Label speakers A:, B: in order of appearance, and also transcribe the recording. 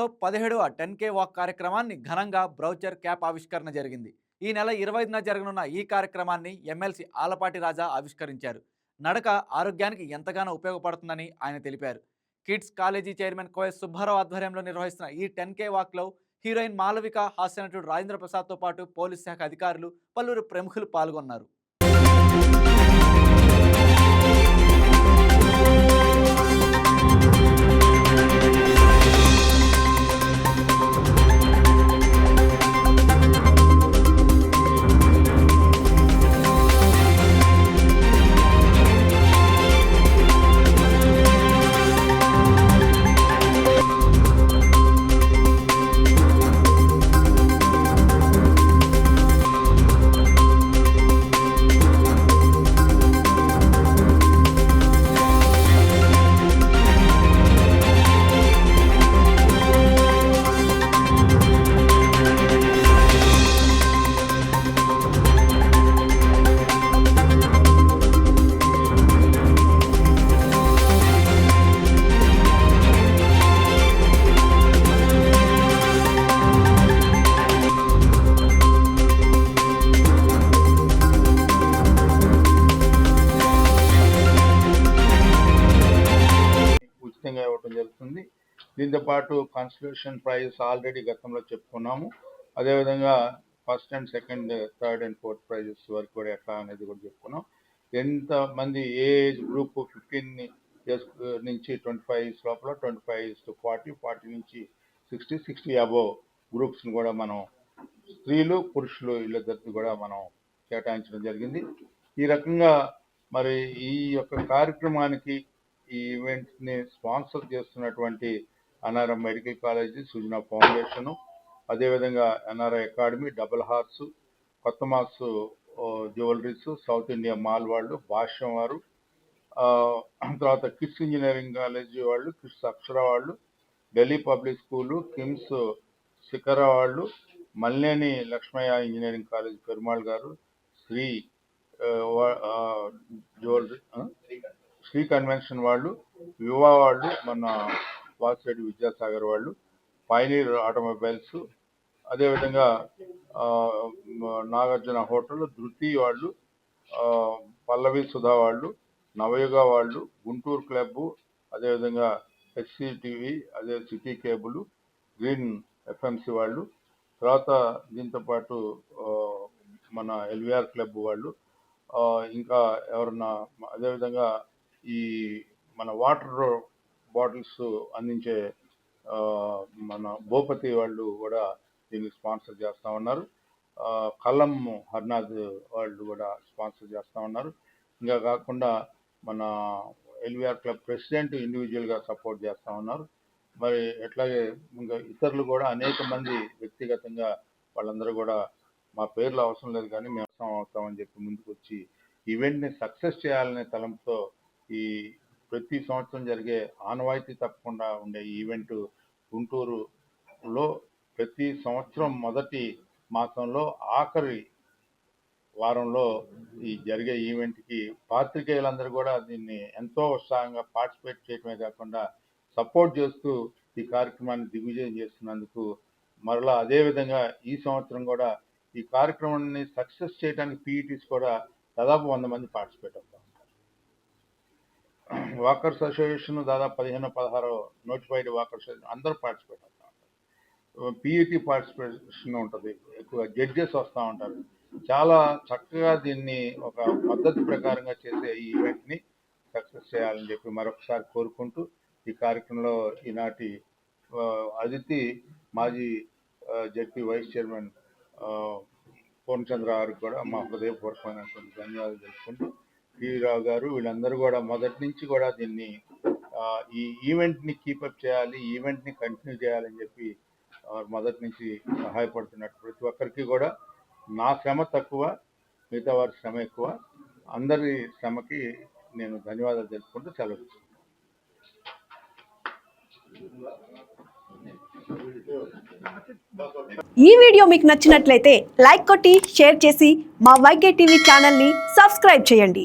A: ఢిల్లీలో పదిహేడవ టెన్ కే వాక్ కార్యక్రమాన్ని ఘనంగా బ్రౌచర్ క్యాప్ ఆవిష్కరణ జరిగింది. ఈ నెల ఇరవై ఐదున జరగనున్న ఈ కార్యక్రమాన్ని ఎమ్మెల్సీ ఆలపాటి రాజా ఆవిష్కరించారు. నడక ఆరోగ్యానికి ఎంతగానో ఉపయోగపడుతుందని ఆయన తెలిపారు. కిడ్స్ కాలేజీ చైర్మన్ కోఎస్ సుబ్బారావు ఆధ్వర్యంలో నిర్వహిస్తున్న ఈ టెన్ కే వాక్లో హీరోయిన్ మాలవిక హాస్యనటుడు రాజేంద్ర ప్రసాద్తో పాటు పోలీస్ శాఖ అధికారులు పలువురు ప్రముఖులు పాల్గొన్నారు.
B: ఉచితంగా ఇవ్వటం జరుగుతుంది. దీంతో పాటు కాన్స్టిట్యూషన్ ప్రైజెస్ ఆల్రెడీ గతంలో చెప్పుకున్నాము. అదేవిధంగా first and second third and fourth prizes వరకు కూడా ఎట్లా అనేది కూడా చెప్పుకున్నాం. ఎంత మంది ఏ ఏజ్ గ్రూప్ ఫిఫ్టీన్ ఇయర్స్ నుంచి ట్వంటీ ఫైవ్ ఇయర్స్ లోపల twenty five years to forty forty నుంచి సిక్స్టీ సిక్స్టీ అబోవ్ గ్రూప్స్ని కూడా మనం స్త్రీలు పురుషులు వీళ్ళిద్దరిని కూడా మనం కేటాయించడం జరిగింది. ఈ రకంగా మరి ఈ యొక్క కార్యక్రమానికి ఈ ఈవెంట్ని స్పాన్సర్ చేస్తున్నటువంటి NRM medical college Sujana foundation అదేవిధంగా ఎన్ఆర్ఐ అకాడమీ డబుల్ హార్స్ కొత్త mass jewelleries south India mall వాళ్ళు భాష్యం వారు తర్వాత కిడ్స్ ఇంజనీరింగ్ కాలేజీ వాళ్ళు కిడ్స్ అక్షర వాళ్ళు Delhi public school KIMS Shikhara వాళ్ళు మల్లేని లక్ష్మయ్య ఇంజనీరింగ్ కాలేజ్ పెరుమాళ్ గారు శ్రీ జ్యువెలరీ శ్రీ కన్వెన్షన్ వాళ్ళు వివా వాళ్ళు మన వాసిరెడ్డి విద్యాసాగర్ వాళ్ళు పైనీర్ ఆటోమొబైల్స్ అదేవిధంగా నాగార్జున హోటల్ ధృతి వాళ్ళు పల్లవి సుధా వాళ్ళు నవయుగ వాళ్ళు గుంటూరు క్లబ్ అదేవిధంగా హెచ్సిటివి అదే సిటీ కేబుల్ గ్రీన్ ఎఫ్ఎంసి వాళ్ళు తర్వాత దీంతో పాటు మన ఎల్విఆర్ క్లబ్ వాళ్ళు ఇంకా ఎవరన్నా అదేవిధంగా ఈ మన వాటర్ బాటిల్స్ అందించే మన భూపతి వాళ్ళు కూడా దీనికి స్పాన్సర్ చేస్తా ఉన్నారు. కలం కల్లం హర్నాథ్ వాళ్ళు కూడా స్పాన్సర్ చేస్తూ ఉన్నారు. ఇంకా కాకుండా మన ఎల్విఆర్ క్లబ్ ప్రెసిడెంట్ ఇండివిజువల్గా సపోర్ట్ చేస్తూ ఉన్నారు. మరి ఎట్లాగే ఇంకా ఇతరులు కూడా అనేక మంది వ్యక్తిగతంగా వాళ్ళందరూ కూడా మా పేర్లు అవసరం లేదు కానీ మేము అవసరం అవుతామని చెప్పి ముందుకు వచ్చి ఈవెంట్ని సక్సెస్ చేయాలనే తలంతో ఈ ప్రతి సంవత్సరం జరిగే ఆనవాయితీ తప్పకుండా ఉండే ఈవెంట్ గుంటూరులో ప్రతి సంవత్సరం మొదటి మాసంలో ఆఖరి వారంలో ఈ జరిగే ఈవెంట్కి పాత్రికేయులందరూ కూడా దీన్ని ఎంతో ఉత్సాహంగా పార్టిసిపేట్ చేయడమే కాకుండా సపోర్ట్ చేస్తూ ఈ కార్యక్రమాన్ని దిగ్విజయం చేస్తున్నందుకు మరలా అదే విధంగా ఈ సంవత్సరం కూడా ఈ కార్యక్రమాన్ని సక్సెస్ చేయడానికి పీఈటీస్ కూడా దాదాపు వంద మంది పార్టిసిపేట్ అవుతారు. వాకర్స్ అసోసియేషన్ దాదాపు పదిహేను పదహారు నోటిఫైడ్ వాకర్స్ అందరూ పార్టిసిపేట్ అవుతూ ఉంటారు. పీఈటీ పార్టిసిపేషన్ ఉంటుంది ఎక్కువ జడ్జెస్ వస్తూ ఉంటారు. చాలా చక్కగా దీన్ని ఒక పద్ధతి ప్రకారంగా చేసే ఈ ఈవెంట్ని సక్సెస్ చేయాలని చెప్పి మరొకసారి కోరుకుంటూ ఈ కార్యక్రమంలో ఈనాటి అదితి మాజీ జడ్పీ వైస్ చైర్మన్ పూర్ణచంద్ర గారికి కూడా మా హృదయపూర్వకమైనటువంటి ధన్యవాదాలు తెలుసుకుంటూ రావు గారు వీళ్ళందరూ కూడా మొదటి నుంచి కూడా దీన్ని ఈ ఈవెంట్ని కీపప్ చేయాలి ఈవెంట్ని కంటిన్యూ చేయాలని చెప్పి మొదటి నుంచి సహాయపడుతున్నట్టు ప్రతి ఒక్కరికి కూడా నా శ్రమ తక్కువ మిగతా వారి శ్రమ ఎక్కువ. అందరి శ్రమకి నేను ధన్యవాదాలు తెలుపుకుంటూ సెలవు
C: ఈ వీడియో మీకు నచ్చినట్లయితే లైక్ కొట్టి షేర్ చేసి మా వైకే టీవీ ఛానల్ని సబ్స్క్రైబ్ చేయండి.